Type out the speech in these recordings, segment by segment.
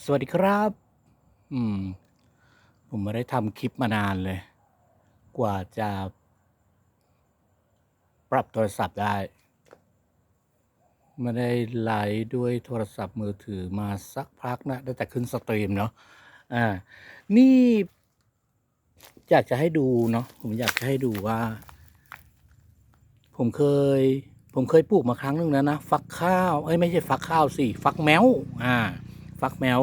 สวัสดีครับ อืม ผมไม่ได้ทำคลิปมานานเลย กว่าจะ ปรับโทรศัพท์ได้ ไม่ได้ไลฟ์ด้วยโทรศัพท์มือถือมาสักพักนะ ได้แต่ขึ้นสตรีมเนาะ อ่า นี่ อยากจะให้ดูเนาะ ผมอยากจะให้ดูว่า ผมเคย ผมเคยปลูกมาครั้งหนึ่งแล้วนะ ฟักข้าว เอ้ยไม่ใช่ฟักข้าวสิ ฟักแมว อ่า ฟักแมว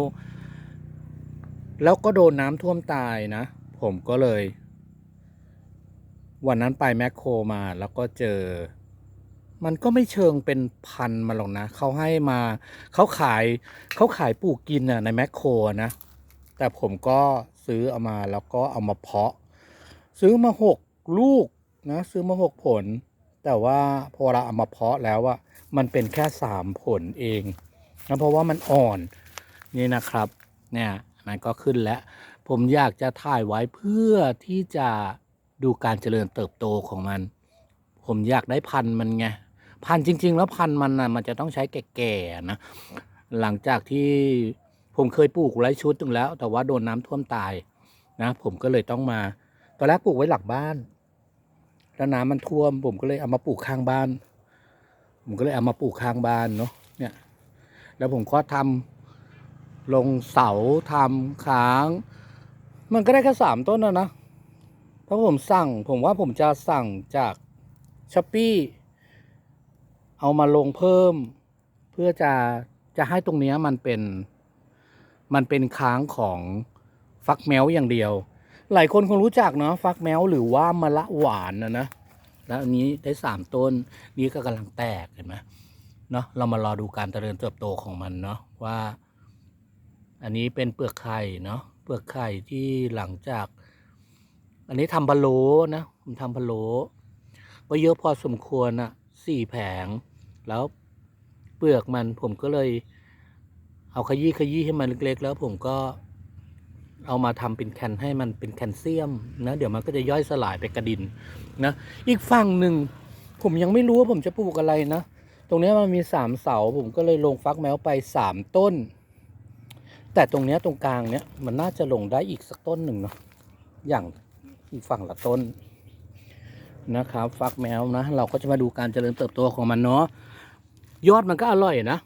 แล้วก็โดนน้ำท่วมตายนะ ผมก็เลย วันนั้นไปแมคโครมาแล้วก็เจอ มันก็ไม่เชิงเป็นพันมาหรอกนะ เขาให้มาเขาขายเขาขายปลูกกินน่ะในแมคโครนะ แต่ผมก็ซื้อเอามาแล้วก็เอามาเพาะ ซื้อมาหกลูกนะซื้อมาหกผล แต่ว่าพอเราเอามาเพาะแล้วอะมันเป็นแค่สามผลเองนะเพราะว่ามันอ่อน นี่นะครับเนี่ยมันก็ขึ้นแล้วผมอยากจะถ่ายไว้เพื่อที่จะดูการเจริญเติบโตของมัน ผมอยากได้พันธุ์มันไงพันธุ์จริง ๆ แล้วพันธุ์มันนะมันจะต้องใช้แก่ๆนะหลังจากที่ผมเคยปลูกไว้ชุดหนึ่งแล้ว แต่ว่าโดนน้ำท่วมตายนะผมก็เลยต้องมาตอนแรกปลูกไว้หลักบ้านแล้วน้ำมันท่วม ผมก็เลยเอามาปลูกข้างบ้าน ผมก็เลยเอามาปลูกข้างบ้านเนาะเนี่ย แล้วผมก็ทำ ลงเสาทำค้าง มันก็ได้แค่สามต้นนะนะเพราะผมสั่งผมว่าผมจะสั่งจากช้อปปี้เอามาลงเพิ่ม เพื่อจะจะให้ตรงนี้มันเป็น มันเป็นค้างของฟักแมวอย่างเดียว หลายคนคงรู้จักเนาะฟักแมวหรือว่ามะละหวานนะนะแล้วอันนี้ได้สามต้นนี่ก็กำลังแตกเห็นไหมเนาะเรามารอดูการเจริญเติบโตของมันเนาะว่า อันนี้เป็นเปลือกไข่เนาะเปลือกไข่ที่หลังจาก อันนี้ทำพะโล้นะผมทำพะโล้ก็เยอะพอสมควรอะสี่แผง แล้วเปลือกมันผมก็เลย เอาขยี้ขยี้ให้มันเล็ก ๆ แล้วผมก็เอามาทำเป็นแคนให้มันเป็นแคลเซียมนะเดี๋ยวมันก็จะย่อยสลายไปกระดินนะอีกฝั่งหนึ่งผมยังไม่รู้ว่าผมจะปลูกอะไรนะ ตรงนี้มันมีสามเสาผมก็เลยลงฟักแมวไปสามต้น แต่ตรงเนี้ยตรงกลางเนี้ยมันน่าจะลงได้อีกสักต้นหนึ่งเนาะอย่างอีกฝั่งละต้นนะครับ ฟักแมวนะ เราก็จะมาดูการเจริญเติบโตของมันเนาะยอดมันก็อร่อยนะ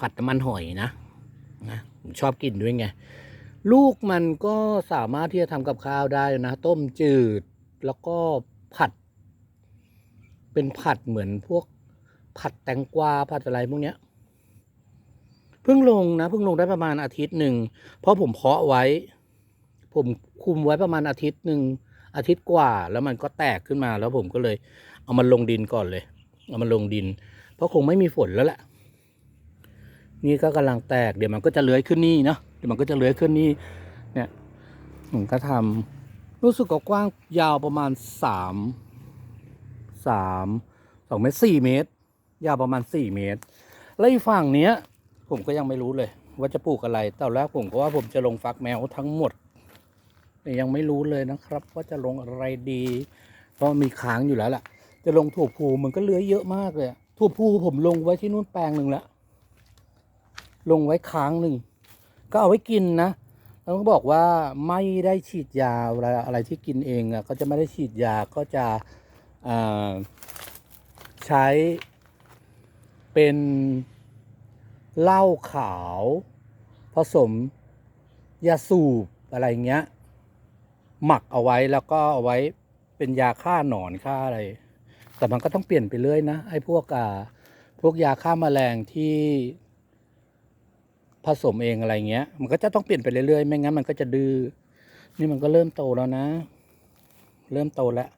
ผัดน้ำมันหอยนะนะผมชอบกินด้วยไง ลูกมันก็สามารถที่จะทำกับข้าวได้นะ ต้มจืดแล้วก็ผัด เป็นผัดเหมือนพวกผัดแตงกวาผัดอะไรพวกเนี้ย เพิ่งลงนะเพิ่งลงได้ประมาณอาทิตย์หนึ่งเพราะผมเพาะไว้ ผมคุมไว้ประมาณอาทิตย์หนึ่งอาทิตย์กว่า แล้วมันก็แตกขึ้นมาแล้วผมก็เลย เอามันลงดินก่อนเลย เอามันลงดิน เพราะคงไม่มีฝนแล้วแหละนี่ก็กำลังแตกเดี๋ยวมันก็จะเลื้อยขึ้นนี่เนาะเดี๋ยวมันก็จะเลื้อยขึ้นนี่เนี่ยผมก็ทำรู้สึกกว้างยาวประมาณสามสามสองเมตรสี่เมตร ยาวประมาณสี่เมตร แล้วอีกฝั่งเนี้ย ผมก็ยังไม่รู้เลย ว่าจะปลูกอะไรตอนแรกผมก็ว่าผมจะลงฟักแมวทั้งหมดยังไม่รู้เลยนะครับ ว่าจะลงอะไรดี เพราะมีค้างอยู่แล้วล่ะ จะลงถั่วพูมันก็เลื้อยเยอะมากเลยถั่วพูผมลงไว้ที่นู่นแปลงหนึ่งแล้วลงไว้ค้างหนึ่งก็เอาไว้กินนะแล้วก็บอกว่าไม่ได้ฉีดยาอะไรอะไรที่กินเองอะก็จะไม่ได้ฉีดยาก็จะใช้เป็น เหล้าขาว ผสมยาสูบอะไรเงี้ย หมักเอาไว้แล้วก็เอาไว้เป็นยาฆ่าหนอนฆ่าอะไร แต่มันก็ต้องเปลี่ยนไปเรื่อยนะไอ้พวกอ่าพวกยาฆ่าแมลงที่ผสมเองอะไรเงี้ย มันก็จะต้องเปลี่ยนไปเรื่อยๆ ไม่งั้นมันก็จะดื้อ นี่มันก็เริ่มโตแล้วนะ เริ่มโตแล้ว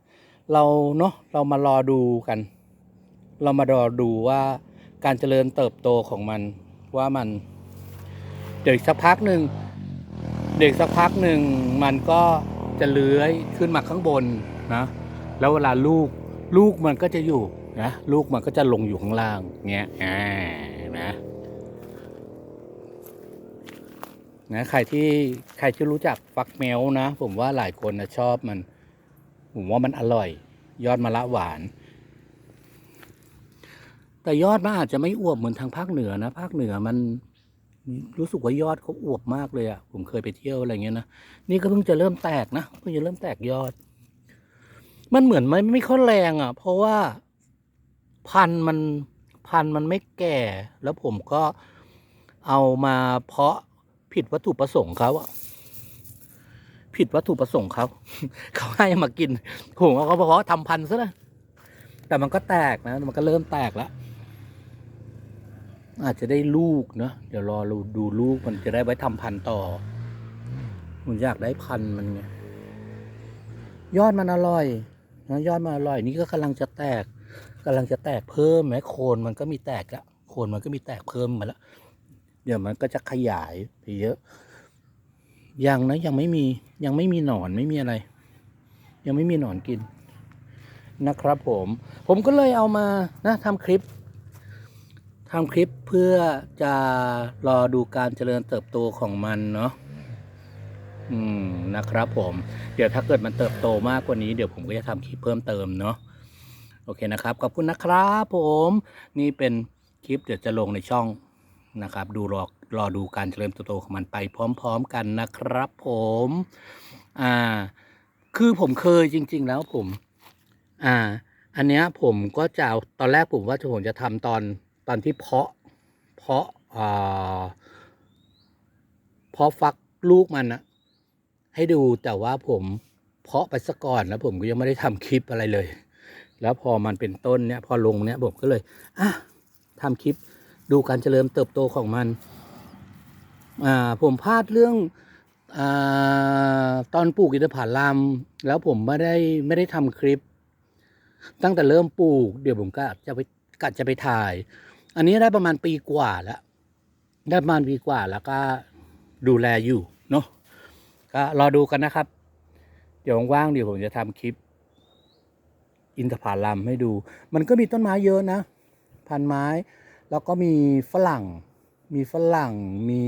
เราเนาะเรามารอดูกัน เรามารอดูว่า การเจริญเติบโตของมันว่ามัน เดี๋ยวอีกสักพักหนึ่งเด็กสักพักหนึ่งมันก็จะเลื้อยขึ้นมาข้างบนนะ แล้วเวลาลูกลูกมันก็จะอยู่นะลูกมันก็จะลงอยู่ข้างล่างเงี้ยอ่านะนะใครที่ใครที่รู้จักฟักแมวนะ ผมว่าหลายคนนะชอบมัน ผมว่ามันอร่อย ยอดมะละหวาน แต่ยอดมันอาจจะไม่อวบเหมือนทางภาคเหนือนะ ภาคเหนือมันรู้สึกว่ายอดเขาอวบมากเลยอะ่ะ ผมเคยไปเที่ยวอะไรเงี้ยนะ นี่ก็เพิ่งจะเริ่มแตกนะเพิ่งจะเริ่มแตกยอด มันเหมือนไม่ไม่ค่อยแรงอะ่ะ เพราะว่าพันธุ์มันพันธุ์มันไม่แก่ แล้วผมก็เอามาเพาะผิดวัตถุประสงค์เขาอะผิดวัตถุประสงค์เขาเขาให้มากินผมเอาเขาเพาะทำพันธุ์ซะเลยแต่มันก็แตกนะ มันก็เริ่มแตกแล้ว อาจจะได้ลูกเนอะเดี๋ยวรอดูดูลูกมันจะได้ไว้ทำพันธุ์ต่อผมอยากได้พันธุ์มันไงยอดมันอร่อยนะยอดมันอร่อยนี่ก็กำลังจะแตกกำลังจะแตกเพิ่มไหมโคนมันก็มีแตกอะโคนมันก็มีแตกเพิ่มมาแล้วเดี๋ยวมันก็จะขยายไปเยอะยังนะยังไม่มียังไม่มีหนอนไม่มีอะไร ยังไม่มีหนอนกินนะครับผม ผมก็เลยเอามานะทำคลิป ทำคลิปเพื่อจะรอดูการเจริญเติบโตของมันเนาะอืมนะครับผม เดี๋ยวถ้าเกิดมันเติบโตมากกว่านี้เดี๋ยวผมก็จะทำคลิปเพิ่มเติมเนาะโอเคนะครับขอบคุณนะครับผม นี่เป็นคลิปเดี๋ยวจะลงในช่องนะครับ ดูรอรอดูการเจริญเติบโตของมันไปพร้อม ๆ กันนะครับ ผมอ่าคือผมเคยจริง ๆ แล้วผม อ่า อันเนี้ยผมก็จะเอาตอนแรกผมว่าผมจะทำตอน ตอนที่เพาะเพาะอ่าเพาะฟักลูกมันนะให้ดูแต่ว่าผมเพาะไปซะก่อนแล้วผมก็ยังไม่ได้ทำคลิปอะไรเลย แล้วพอมันเป็นต้นเนี้ยพอลงเนี้ยผมก็เลยอะทำคลิปดูการเจริญเติบโตของมันอ่าผมพลาดเรื่องอ่าตอนปลูกอินทผลัมแล้วผมไม่ได้ไม่ได้ทำคลิป ตั้งแต่เริ่มปลูก เดี๋ยวผมก็จะไปกัดจะไปถ่าย อันนี้ได้ประมาณปีกว่าแล้ว ได้ประมาณปีกว่าแล้วก็ดูแลอยู่เนาะก็รอดูกันนะครับ เดี๋ยวว่างๆเดี๋ยวผมจะทำคลิป อินทผลัมให้ดู มันก็มีต้นไม้เยอะนะ พันไม้ แล้วก็มีฝรั่ง มีฝรั่ง มี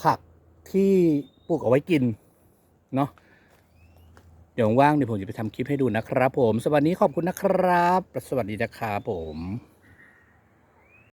ผักที่ปลูกเอาไว้กิน เนาะ เดี๋ยวว่างเดี๋ยวผมจะไปทำคลิปให้ดูนะครับผม สวัสดีขอบคุณนะครับ สวัสดีนะครับผม